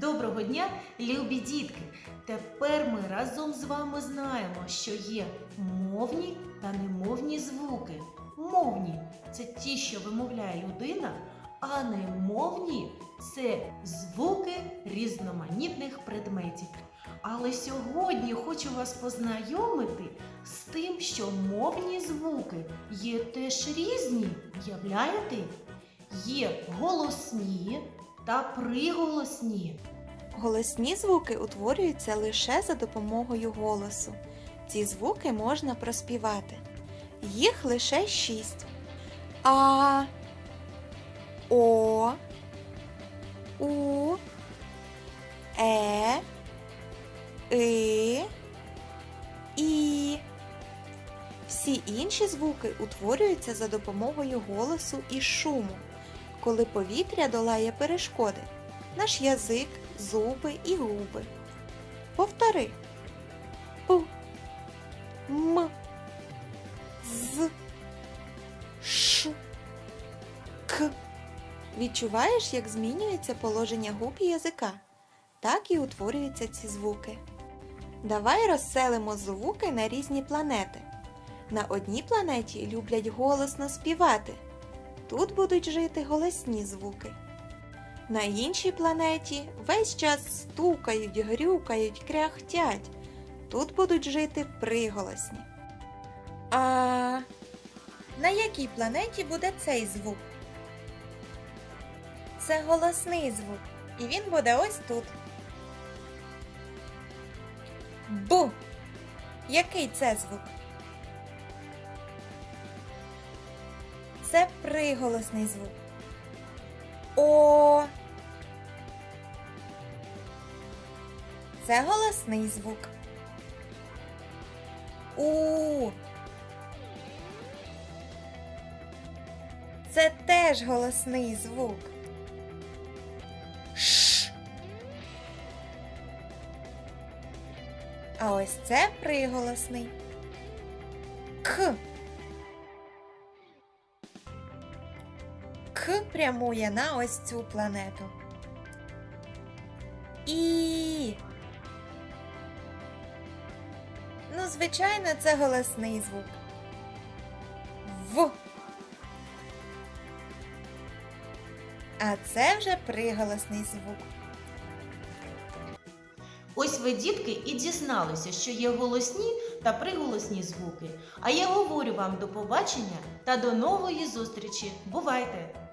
Доброго дня, любі дітки! Тепер ми разом з вами знаємо, що є мовні та немовні звуки. Мовні це ті, що вимовляє людина, а немовні це звуки різноманітних предметів. Але сьогодні хочу вас познайомити з тим, що мовні звуки є теж різні. Уявляєте? Є голосні та приголосні. Голосні звуки утворюються лише за допомогою голосу. Ці звуки можна проспівати. Їх лише шість. А, О, У, Е, И, І. Всі інші звуки утворюються за допомогою голосу і шуму, коли повітря долає перешкоди наш язик, зуби і губи. Повтори. П. М. З. Ш. К. Відчуваєш, як змінюється положення губ і язика. Так і утворюються ці звуки. Давай розселимо звуки на різні планети. На одній планеті люблять голосно співати. Тут будуть жити голосні звуки. На іншій планеті весь час стукають, грюкають, кряхтять. Тут будуть жити приголосні. А на якій планеті буде цей звук? Це голосний звук, і він буде ось тут. Бу. Який це звук? Це приголосний звук. О. Це голосний звук. У. Це теж голосний звук. Ш. А ось це приголосний. К. Прямує на ось цю планету. І. Ну, звичайно, це голосний звук. В. А це вже приголосний звук. Ось ви, дітки, і дізналися, що є голосні та приголосні звуки. А я говорю вам до побачення та до нової зустрічі. Бувайте!